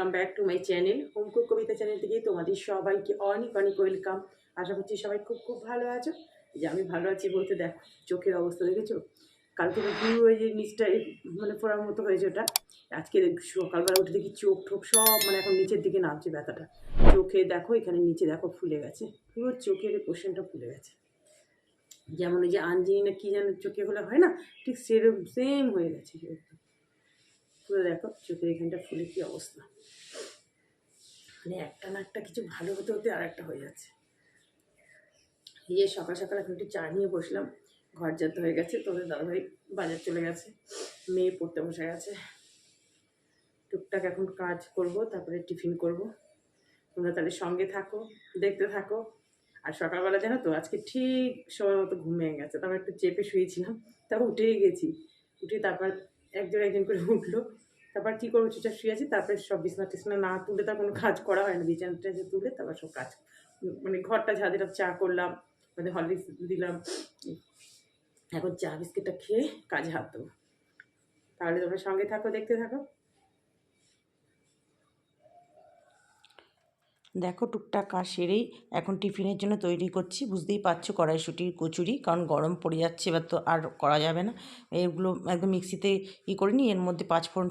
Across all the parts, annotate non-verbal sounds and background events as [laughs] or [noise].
Welcome back to my channel home cook Kabita channel থেকে তোমাদের সবাইকে অনেক অনেক ওয়েলকাম আশা করছি সবাই খুব খুব ভালো আছো। যে আমি ভালো আছি বলতে দেখো, চোখের অবস্থা দেখেছ? কালকে পুরো ওই যে নিচটা মানে পড়ার মতো হয়েছে ওটা। আজকে সকালবেলা উঠে দেখি চোখ ঠোক সব মানে এখন নিচের দিকে নামছে ব্যথাটা। চোখে দেখো, এখানে নিচে দেখো ফুলে গেছে। পুরো চোখের পোর্শনটা ফুলে গেছে। যেমন ওই যে আঞ্জিনা কী যেন চোখে হলে হয় না, ঠিক সেরকম সেম হয়ে গেছে পুরো দেখো, চোখের এখানটা ফুলে কী অবস্থা। মানে একটা না একটা কিছু ভালো হতে হতে আর একটা হয়ে যাচ্ছে। এই যে সকাল সকাল এখন একটু চা নিয়ে বসলাম, ঘর যাতে হয়ে গেছে তোদের দাদাভাই বাজার চলে গেছে, মেয়ে পড়তে বসে গেছে। টুকটাক এখন কাজ করব, তারপরে টিফিন করব। তোমরা তাহলে সঙ্গে থাকো, দেখতে থাকো। আর সকালবেলা জানো তো, আজকে ঠিক সময় মতো ঘুমিয়ে গেছে, তারপর একটু চেপে শুয়েছিলাম, তারপর উঠেই গেছি। উঠে তারপর একজন একজন করে উঠল তারপর কী করব, চুপচাপ শুয়ে আছি, তারপরে সব বিছনা টিছনা না তুলে তার কোনো কাজ করা হয় না বিছানা টিছনা তুলে তারপর সব কাজ মানে ঘরটা ঝাঁ দিলাম, চা করলাম মানে হরলিক্স দিলাম। এখন চা বিস্কিটটা খেয়ে কাজে হাত দেবো। তাহলে তোমরা সঙ্গে থাকো, দেখতে থাকো। দেখো টুকটাক কাজ সেরেই এখন টিফিনের জন্য তৈরি করছি, বুঝতেই পারছ কড়াইশুটির কচুরি, কারণ গরম পড়ে যাচ্ছে, এবার তো আর করা যাবে না। এগুলো একদম মিক্সিতে ই করে নিই এর মধ্যে পাঁচ ফোড়ন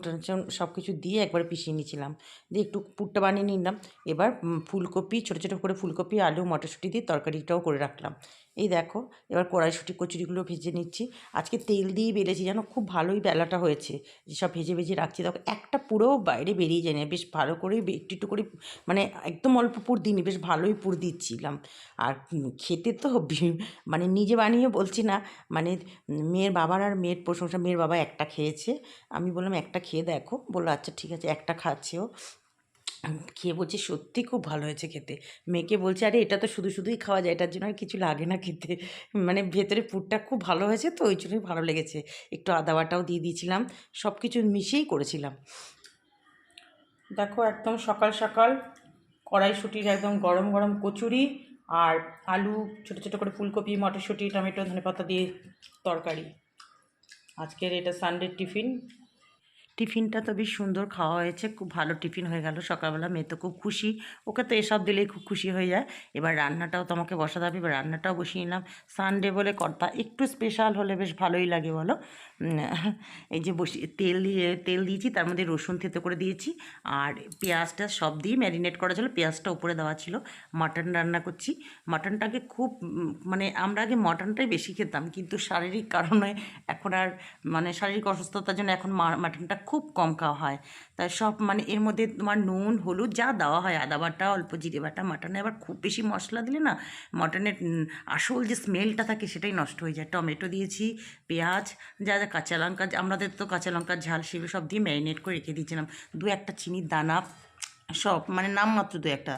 সব কিছু দিয়ে একবার পিষিয়ে নিয়েছিলাম। দিয়ে একটু পুরটা বানিয়ে নিলাম, এবার ফুলকপি, ছোটো ছোটো করে ফুলকপি, আলু, মটরশুঁটি দিয়ে তরকারিটাও করে রাখলাম। এই দেখো, এবার কড়াইশুঁটি কচুরিগুলো ভেজে নিচ্ছি। আজকে তেল দিয়ে বেলেছি যেন খুব ভালোই বেলাটা হয়েছে। যেসব ভেজে ভেজে রাখছি, দেখো, একটা পুরো বাইরে বেরিয়ে যায় না। বেশ ভালো করে একটু একটু করে মানে একদম অল্প পুর দিইনি, বেশ ভালোই পুর দিচ্ছিলাম। আর খেতে তো [laughs] মানে নিজে বানিয়ে বলছি না মানে মেয়ের বাবার আর মেয়ের প্রশংসা, মেয়ের বাবা একটা খেয়েছে। আমি বললাম, একটা খেয়ে দেখো। বলল আচ্ছা ঠিক আছে, একটা খাচ্ছেও খেয়ে বলছে সত্যি খুব ভালো হয়েছে খেতে। মেয়েকে বলছে, আরে, এটা তো শুধু শুধুই খাওয়া যায়, এটার জন্য আর কিছু লাগে না খেতে। [laughs] মানে ভেতরে পুরটা খুব ভালো হয়েছে তো, ওই জন্যই ভালো লেগেছে। একটু আদা বাটাও দিয়ে দিয়েছিলাম সব কিছু মিশিয়েই করেছিলাম। দেখো, একদম সকাল সকাল কড়াইশুটির একদম গরম গরম কচুরি আর আলু, ছোটো ছোটো করে ফুলকপি, মটরশুঁটি, টমেটো, ধনেপাতা দিয়ে তরকারি। আজকের এটা সানডে টিফিন টিফিনটা তো বেশ সুন্দর খাওয়া হয়েছে, খুব ভালো টিফিন হয়ে গেল, সকালবেলা মেয়ে তো খুব খুশি, ওকে তো এসব দিলেই খুব খুশি হয়ে যায়। এবার রান্নাটাও তোমাকে বসাতে হবে, এবার রান্নাটাও বসিয়ে নিলাম সানডে বলে কর্তা একটু স্পেশাল হলে বেশ ভালোই লাগে বলো। এই যে বসিয়ে, তেল দিয়ে, তেল দিয়েছি, তার মধ্যে রসুন থেতো করে দিয়েছি, আর পেঁয়াজটা সব দিয়ে ম্যারিনেট করা ছিল, পেঁয়াজটা উপরে দেওয়া ছিল, মাটন রান্না করছি। মাটনটাকে খুব মানে আমরা আগে মাটনটাই বেশি খেতাম, কিন্তু শারীরিক কারণে এখন আর মানে শারীরিক অসুস্থতার জন্য এখন মাটনটা খুব কম খাওয়া হয়। সব মানে এর মধ্যে তোমার নুন, হলুদ যা দেওয়া হয়, আদা বাটা, অল্প জিরে বাটা, মাটনে আবার খুব বেশি মশলা দিলে না মাটনের আসল যে স্মেলটা থাকে সেটাই নষ্ট হয়ে যায়। টমেটো দিয়েছি, পেঁয়াজ, যা যা কাঁচা লঙ্কা, আমাদের তো কাঁচা লঙ্কার ঝাল সেগুলো সব দিয়ে ম্যারিনেট করে রেখে দিয়েছিলাম। দু একটা চিনির দানা, সব মানে নামমাত্র দু একটা।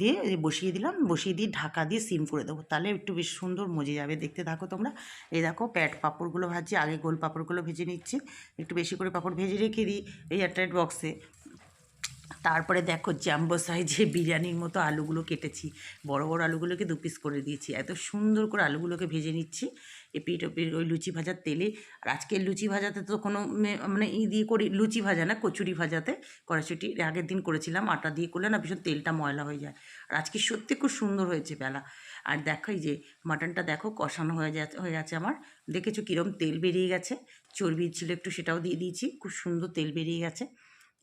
দিয়ে বসিয়ে দিলাম, বসিয়ে দিয়ে ঢাকা দিয়ে সিম করে দেবো। তাহলে একটু বেশ সুন্দর মজে যাবে, দেখতে থাকো তোমরা। এই দেখো, প্যাট পাঁপড়গুলো ভাজছি, আগে গোল পাঁপড়গুলো ভেজে নিচ্ছি। একটু বেশি করে পাঁপড় ভেজে রেখে দিই এই এয়ারটাইট বক্সে তারপরে দেখো জাম্বো সাইজে বিরিয়ানির মতো আলুগুলো কেটেছি। বড় বড় আলুগুলোকে দু পিস করে দিয়েছি। এত সুন্দর করে আলুগুলোকে ভেজে নিচ্ছি। এপিট ওপিট ওই লুচি ভাজার তেলে। আর আজকের লুচি ভাজাতে তো কোনো মানে ই দিয়ে করি, লুচি ভাজা না, কচুরি ভাজাতে কড়াইশুটি। আগের দিন করেছিলাম, আটা দিয়ে করলে না ভীষণ তেলটা ময়লা হয়ে যায়। আর আজকে সত্যি খুব সুন্দর হয়েছে বেলা। আর দেখো এই যে মাটনটা দেখো কষানো হয়ে যাচ্ছে হয়ে গেছে আমার। দেখেছ কীরকম তেল বেরিয়ে গেছে? চর্বি ছিল একটু সেটাও দিয়ে দিয়েছি। খুব সুন্দর তেল বেরিয়ে গেছে।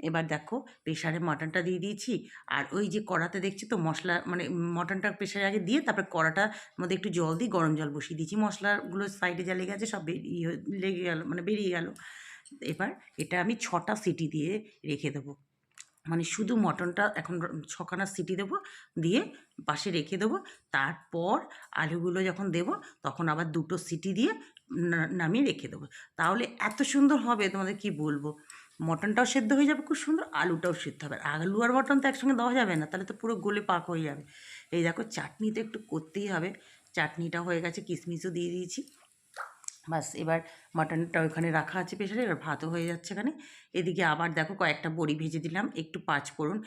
এবার দেখো প্রেশারে মাটনটা দিয়ে দিয়েছি। আর ওই যে কড়াতে দেখছি তো মশলা মানে মটনটা প্রেশারে আগে দিয়ে তারপরে কড়াটার মধ্যে একটু জল দিয়ে গরম জল বসিয়ে দিয়েছি। মশলাগুলো সাইডে যা লেগে আছে সব বেরিয়ে লেগে গেল মানে বেরিয়ে গেল। এবার এটা আমি ছটা সিটি দিয়ে রেখে দেবো। মানে শুধু মটনটা এখন ছখানা সিটি দেবো, দিয়ে পাশে রেখে দেবো। তারপর আলুগুলো যখন দেবো, তখন আবার দুটো সিটি দিয়ে নামিয়ে রেখে দেবো। তাহলে এত সুন্দর হবে তোমাদের কি বলব? মটনটাও সেদ্ধ হয়ে যাবে, খুব সুন্দর আলুটাও সেদ্ধ হবে। আর আলু আর মটন তো একসঙ্গে দেওয়া যাবে না, তাহলে তো পুরো গোলে পাক হয়ে যাবে। এই দেখো, চাটনি তো একটু করতেই হবে। চাটনিটা হয়ে গেছে, কিশমিশও দিয়ে দিয়েছি। বাস, এবার মাটনটা ওখানে রাখা আছে প্রেশারে এবার ভাতও হয়ে যাচ্ছে এখানে। এদিকে আবার দেখো কয়েকটা বড়ি ভেজে দিলাম, একটু পাঁচ ফোড়ন।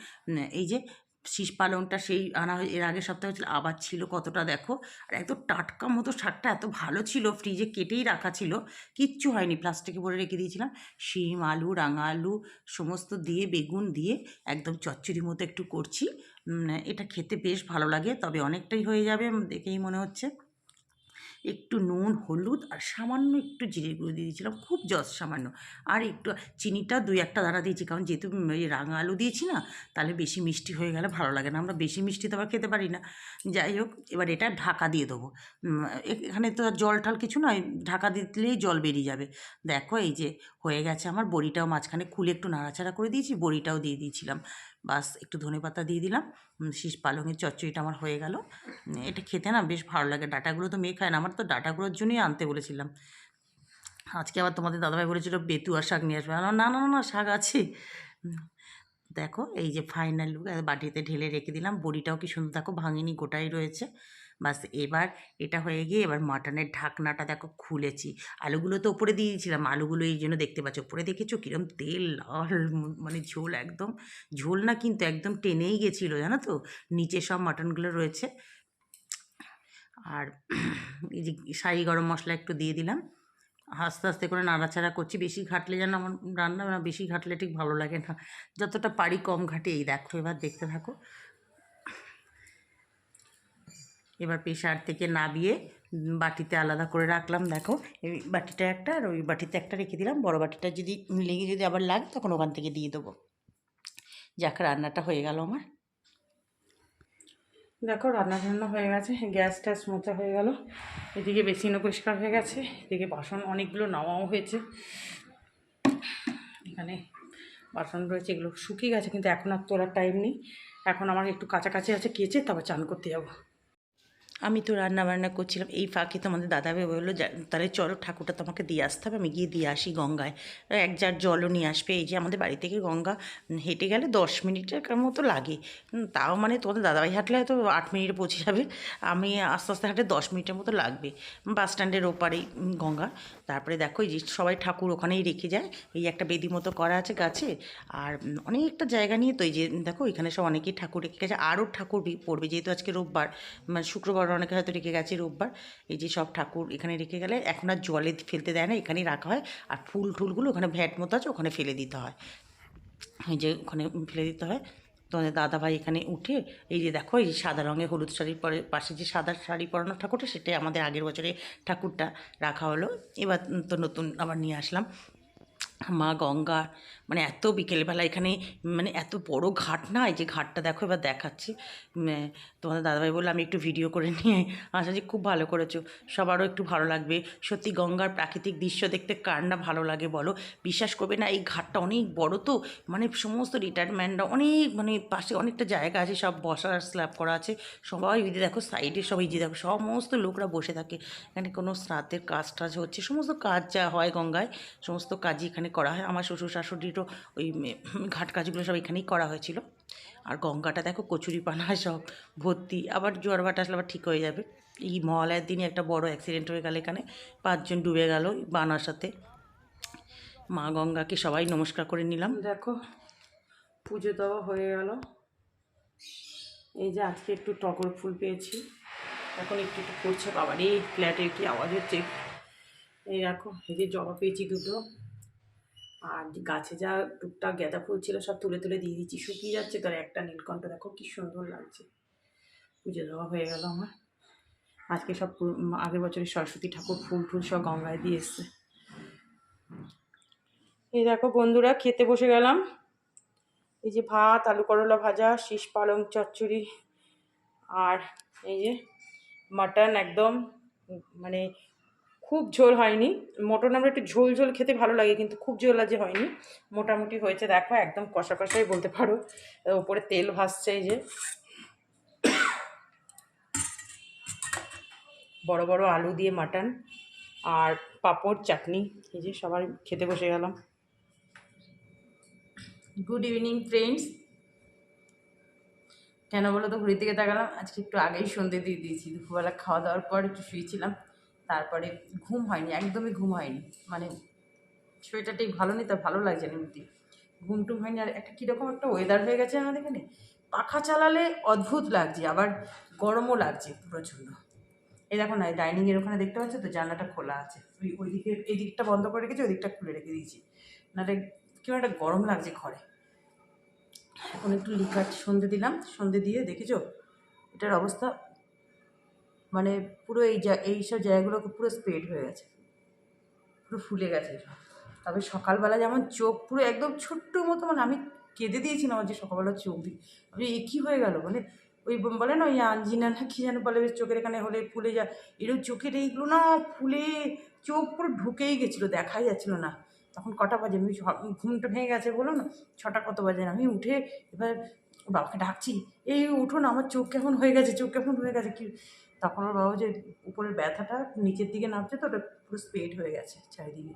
এই যে শীষ পালংটা সেই আনা হয়, এর আগের সপ্তাহে ছিল আবার ছিল কতটা দেখো? আর এত টাটকা মতো শাকটা এত ভালো ছিল, ফ্রিজে কেটেই রাখা ছিল, কিচ্ছু হয়নি প্লাস্টিকে ভরে রেখে দিয়েছিলাম। শিম, আলু, রাঙা আলু, সমস্ত দিয়ে, বেগুন দিয়ে একদম চচ্চড়ি মতো একটু করছি। এটা খেতে বেশ ভালো লাগে, তবে অনেকটাই হয়ে যাবে, দেখেই মনে হচ্ছে। একটু নুন, হলুদ আর সামান্য একটু জিরে গুঁড়ো দিয়ে দিয়েছিলাম, খুব জস সামান্য। আর একটু চিনিটা দুই একটা দানা দিয়েছি, কারণ যেহেতু রাঙা আলু দিয়েছি না, তাহলে বেশি মিষ্টি হয়ে গেলে ভালো লাগে না। আমরা বেশি মিষ্টি তো আবার খেতে পারি না। যাই হোক, এবার এটা ঢাকা দিয়ে দেবো। এখানে তো জল ঠাল কিছু নয়, ঢাকা দিলেই জল বেরিয়ে যাবে। দেখো এই যে হয়ে গেছে আমার, বড়িটাও মাঝখানে খুলে একটু নাড়াচাড়া করে দিয়েছি, বড়িটাও দিয়ে দিয়েছিলাম। বাস একটু ধনে পাতা দিয়ে দিলাম। শীষ পালংয়ের চচ্চড়িটা আমার হয়ে গেল। এটা খেতে না বেশ ভালো লাগে। ডাটাগুলো তো মেয়ে খায় না। আমার তো ডাটাগুলোর জন্যই আনতে বলেছিলাম। আজকে আবার তোমাদের দাদাভাই বলেছিল বেতুয়া শাক নিয়ে আসবে। না না না, না শাক আছে। দেখো এই যে ফাইনাল লুক বাটিতে ঢেলে রেখে দিলাম। বড়িটাও কি সুন্দর দেখো ভাঙিনি গোটাই রয়েছে। বাস এবার এটা হয়ে গিয়ে এবার মাটনের ঢাকনাটা দেখো খুলেছি। আলুগুলো তো ওপরে দিয়ে দিয়েছিলাম, আলুগুলো এই জন্য দেখতে পাচ্ছ। উপরে দেখেছ কিরম তেল, লাল মানে ঝোল একদম। ঝোল না কিন্তু একদম টেনেই গেছিল, জানো তো? নিচে সব মাটনগুলো রয়েছে। আর এই যে শাহি গরম মশলা একটু দিয়ে দিলাম। আস্তে আস্তে করে নাড়াচাড়া করছি। বেশি ঘাটলে যেন আমার রান্না বেশি ঘাটলে ঠিক ভালো লাগে না। যতটা পারি কম ঘাটে এই দেখো এবার দেখতে থাকো। এবার প্রেশার থেকে নাবিয়ে বাটিতে আলাদা করে রাখলাম, দেখো। এই বাটিটা একটা আর ওই বাটিতে একটা রেখে দিলাম। বড় বাটিটা যদি লেগে যদি আবার লাগে, তখন ওখান থেকে দিয়ে দেবো। যাক, রান্নাটা হয়ে গেল আমার। দেখো, রান্না টান্না হয়ে গেছে, গ্যাস ট্যাস মোচা হয়ে গেল। এদিকে বেসিনও পরিষ্কার হয়ে গেছে, এদিকে বাসন অনেকগুলো নামাও হয়েছে। এখানে বাসন রয়েছে, এগুলো শুকিয়ে গেছে, কিন্তু এখন আর তোলার টাইম নেই। এখন আমার একটু কাছাকাছি আছে, কেচে তারপর চান করতে যাব। আমি তো রান্না বান্না করছিলাম, এই ফাঁকে তো আমাদের দাদাভাই বলল তাহলে চলো ঠাকুরটা তোমাকে দিয়ে আসতে হবে, আমি গিয়ে দিয়ে আসি গঙ্গায়। এক জার জলও নিয়ে আসবে, এই যে আমাদের বাড়ি থেকে গঙ্গা হেঁটে গেলে দশ মিনিটের মতো লাগে। তাও মানে তোমাদের দাদাভাই হাঁটলে হয়তো আট মিনিটে পৌঁছে যাবে, আমি আস্তে আস্তে হাঁটে দশ মিনিটের মতো লাগবে। বাস স্ট্যান্ডের ওপারেই গঙ্গা। তারপরে দেখো এই যে সবাই ঠাকুর ওখানেই রেখে যায়, এই একটা বেদি মতো করা আছে গাছে, আর অনেকটা জায়গা নিয়ে তো এই যে, দেখো এখানে সব অনেকেই ঠাকুর রেখে গেছে, আরও ঠাকুর পড়বে, যেহেতু আজকে রোববার মানে শুক্রবার অনেকে হয়তো রেখে গেছে রোববার। এই যে সব ঠাকুর এখানে রেখে গেলে এখন আর জলে ফেলতে দেয় না, এখানেই রাখা হয়। আর ফুল টুলগুলো ওখানে ভ্যাট মতো আছে, ওখানে ফেলে দিতে হয়। এই যে ওখানে ফেলে দিতে হয়। তোমাদের দাদাভাই এখানে উঠে এই যে দেখো, এই সাদা রঙের হলুদ শাড়ি পরে, পাশে যে সাদা শাড়ি পরানো ঠাকুরটা, সেটাই আমাদের আগের বছরে ঠাকুরটা রাখা হলো। এবার তো নতুন আবার নিয়ে আসলাম। মা গঙ্গা মানে এত বিকেলবেলা এখানে মানে এত বড় ঘাট না? এই যে ঘাটটা দেখো, এবার দেখাচ্ছি। তোমাদের দাদাভাই বলল, আমি একটু ভিডিও করে নিয়ে আসা যে খুব ভালো করেছ। সবারও একটু ভালো লাগবে। সত্যি গঙ্গার প্রাকৃতিক দৃশ্য দেখতে কার না ভালো লাগে বলো? বিশ্বাস করবে না, এই ঘাটটা অনেক বড় তো। মানে সমস্ত রিটায়ারমেন্টরা অনেক মানে পাশে অনেকটা জায়গা আছে, সব বসার স্ল্যাব করা আছে। সবাই ওই দেখো সাইডে সব এই যে দেখো, সমস্ত লোকরা বসে থাকে। এখানে কোনো শ্রাদ্ধের কাজ টাজ হচ্ছে, সমস্ত কাজ যা হয় গঙ্গায়, সমস্ত কাজই এখানে করা হয়। আমার শ্বশুর শাশুড়িরও ওই ঘাট কাজগুলো সব এখানেই করা হয়েছিল। আর গঙ্গাটা দেখো, কচুরি পানা সব ভর্তি। আবার জোয়ার ভাটা আসলে আবার ঠিক হয়ে যাবে। এই মহালয়ের দিনে একটা বড় অ্যাক্সিডেন্ট হয়ে গেল এখানে। পাঁচজন ডুবে গেল বানার সাথে। মা গঙ্গাকে সবাই নমস্কার করে নিলাম। দেখো, পুজো দেওয়া হয়ে গেল। এই যে আজকে একটু টগর ফুল পেয়েছি। এখন একটু একটু পড়ছে। বাবার এই ফ্ল্যাটের কি আওয়াজ হচ্ছে? এই দেখো, এই যে জবা পেয়েছি দুটো। আর গাছে যা টুকটাক গেঁদা ফুল ছিল সব তুলে তুলে দিয়ে দিচ্ছি, শুকিয়ে যাচ্ছে তার একটা নীলকণ্ঠ, দেখো কি সুন্দর লাগছে। পুজো দেওয়া হয়ে গেল আমার। আজকে সব আগের বছরের সরস্বতী ঠাকুর ফুল ফুল সব গঙ্গায় দিয়ে এসছে। এই দেখো বন্ধুরা, খেতে বসে গেলাম। এই যে ভাত, আলু করলা ভাজা, শীষ পালং চচ্চড়ি, আর এই যে মাটন একদম মানে খুব ঝোল হয়নি। মটন আমরা একটু ঝোল ঝোল খেতে ভালো লাগে, কিন্তু খুব ঝোল আজ হয়নি। মোটামুটি হয়েছে, দেখো, একদম কষা কষাই বলতে পারো। ওপরে তেল ভাসছে এই যে। বড় বড় আলু দিয়ে মাটন আর পাঁপড়, চাটনি, এই যে সবাই খেতে বসে গেলাম। গুড ইভিনিং ফ্রেন্ডস কেন বলো তো ঘুরি থেকে তাকালাম। আজকে একটু আগেই সন্ধে দিয়ে দিয়েছি। দুপুরবেলা খাওয়া দাওয়ার পর একটু শুয়েছিলাম। তারপরে ঘুম হয়নি, একদমই ঘুম হয়নি। মানে শরীরটা ঠিক ভালো নেই তা ভালো লাগছে না এমনি ঘুম টুম হয়নি, আর একটা কীরকম একটা ওয়েদার হয়ে গেছে আমাদের এখানে। পাখা চালালে অদ্ভুত লাগছে, আবার গরমও লাগছে প্রচণ্ড। এই দেখো না ডাইনিংয়ের ওখানে দেখতে পাচ্ছ তো, জানলাটা খোলা আছে। ওই ওই দিকে, এই দিকটা বন্ধ করে রেখেছি, ওই দিকটা খুলে রেখে দিয়েছি। নাহলে কেমন একটা গরম লাগছে ঘরে। এখন একটু লিকার সন্ধে দিলাম, সন্ধে দিয়ে দেখেছ? এটার অবস্থা মানে পুরো এই জা, এই সব জায়গাগুলো পুরো স্প্রেড হয়ে গেছে। পুরো ফুলে গেছে। তবে সকালবেলা যেমন চোখ পুরো একদম ছোট্ট মতো মানে আমি কেঁদে দিয়েছিলাম যে সকালবেলা চোখ দিই আমি এ কী হয়ে গেল? মানে ওই বলে না, ওই আঞ্জিনা না কী যেন বলে চোখের এখানে হলে ফুলে যায়। এরকম চোখের এইগুলো না ফুলে, চোখ পুরো ঢুকেই গেছিল, দেখাই যাচ্ছিল না। তখন কটা বাজে? আমি ঘুমটা ভেঙে গেছে বলো না, ছটা কত বাজে? আমি উঠে এবার বাবাকে ডাকছি, এই উঠো না, আমার চোখ কেমন হয়ে গেছে, চোখ কেমন হয়ে গেছে? কি তখন ওর বাবা যে উপরের ব্যথাটা নিচের দিকে নামছে তো ওটা পুরো স্প্রেড হয়ে গেছে চারিদিকে।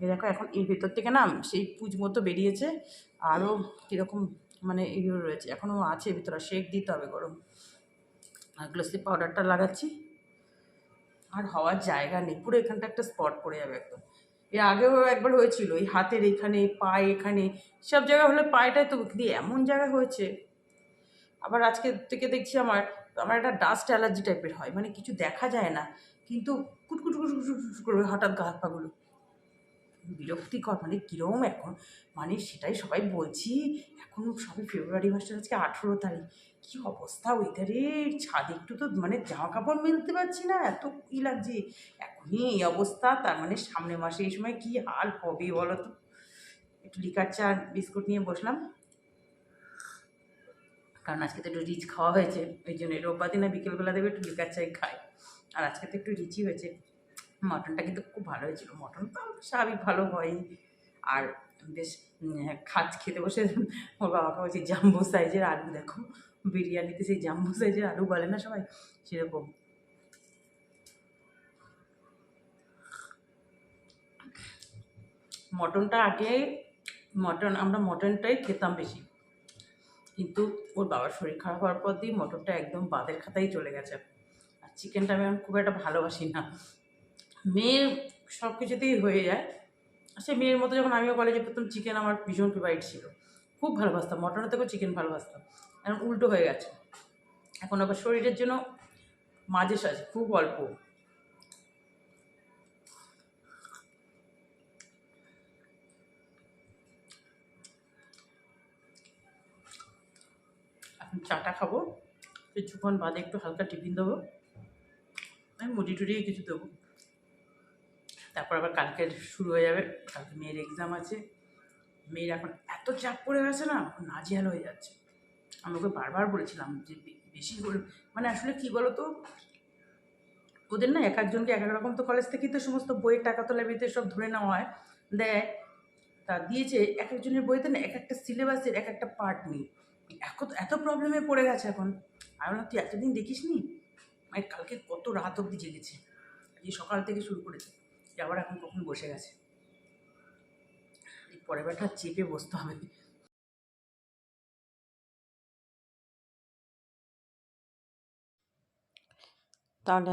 এই দেখো, এখন এর ভেতর থেকে না সেই পুজ মতো বেরিয়েছে, আরও কীরকম মানে এগুলো রয়েছে। এখনও আছে ভিতরে শেক দিতে হবে গরম। আর গ্লোসি পাউডারটা লাগাচ্ছি। আর হওয়ার জায়গা নেই, পুরো এখানটা একটা স্পট পড়ে যাবে একদম। এর আগেও একবার হয়েছিল, এই হাতের এখানে, পায়ে এখানে, সব জায়গায় হলে পায়েটাই তো, কিন্তু এমন জায়গা হয়েছে আবার আজকে থেকে দেখছি আমার আমার একটা ডাস্ট অ্যালার্জি টাইপের হয় মানে কিছু দেখা যায় না, কিন্তু কুটকুট কুটকুট করবে হঠাৎ গা হাত পাগুলো বিরক্তিকর মানে কীরকম এখন? মানে সেটাই সবাই বলছি, এখন সবে ফেব্রুয়ারি মাসের আজকে আঠেরো তারিখ, কী অবস্থা ওয়েদারের ছাদে একটু তো মানে জামা কাপড় মেলতে পারছি না, এত ই লাগছে। এখনই এই অবস্থা, তার মানে সামনের মাসে এই সময় কী হাল হবে বলো তো একটু লিকার চা, বিস্কুট নিয়ে বসলাম। কারণ আজকে তো একটু রিচ খাওয়া হয়েছে, ওই জন্য রোববার দিনে বিকেলবেলা দেবে একটু লিকার চাই খাই। আর আজকে তো একটু রিচই হয়েছে। মটনটা কিন্তু খুব ভালো হয়েছিল। মটন তো স্বাভাবিক ভালো হয় আর বেশ খাত খেতে বসে ওর বাবাকে বলছি, জাম্বো সাইজের আলু দেখো। বিরিয়ানিতে সেই জাম্বো সাইজের আলু বলে না সবাই? সেরকম। মটনটা আগে, মটন, আমরা মটনটাই খেতাম বেশি। কিন্তু ওর বাবার শরীর খারাপ হওয়ার পর দিয়ে মটনটা একদম বাদের খাতায় চলে গেছে। আর চিকেনটা আমি খুব একটা ভালোবাসি না। মেয়ের সব কিছুতেই হয়ে যায়। সে মেয়ের মতো যখন আমিও কলেজে পড়তাম, চিকেন আমার ভীষণ ফেভারিট ছিল। খুব ভালোবাসতাম। মটনের থেকেও চিকেন ভালোবাসতাম। এখন উল্টো হয়ে গেছে। এখন আবার শরীরের জন্য মাঝে সাঝে খুব অল্প এখন চাটা খাব। কিছুক্ষণ বাদে একটু হালকা টিফিন দেবো। আমি মুড়ি টুড়ি কিছু দেবো। তারপর আবার কালকে শুরু হয়ে যাবে। কালকে মেয়ের এক্সাম আছে। মেয়ের এখন এত চাপ পড়ে গেছে না, নাজেহাল হয়ে যাচ্ছে। আমি ওকে বারবার বলেছিলাম যে বেশি করে মানে আসলে কী বলো তো ওদের না এক একজনকে এক এক রকম তো কলেজ থেকেই তো সমস্ত বইয়ের টাকা তোলা বিতে সব ধরে নেওয়া হয়। দেয় তা দিয়েছে এক একজনের বইতে না এক একটা সিলেবাসের এক একটা পার্ট নেই এত এত প্রবলেমে পড়ে গেছে এখন। আমি বললাম, তুই এতদিন দেখিস নি মানে কালকে কত রাত অবধি জেগেছে। এই সকাল থেকে শুরু করেছে। যে আবার এখন কখন বসে গেছে। এই পরের বারটা চেপে বসতে হবে। তাহলে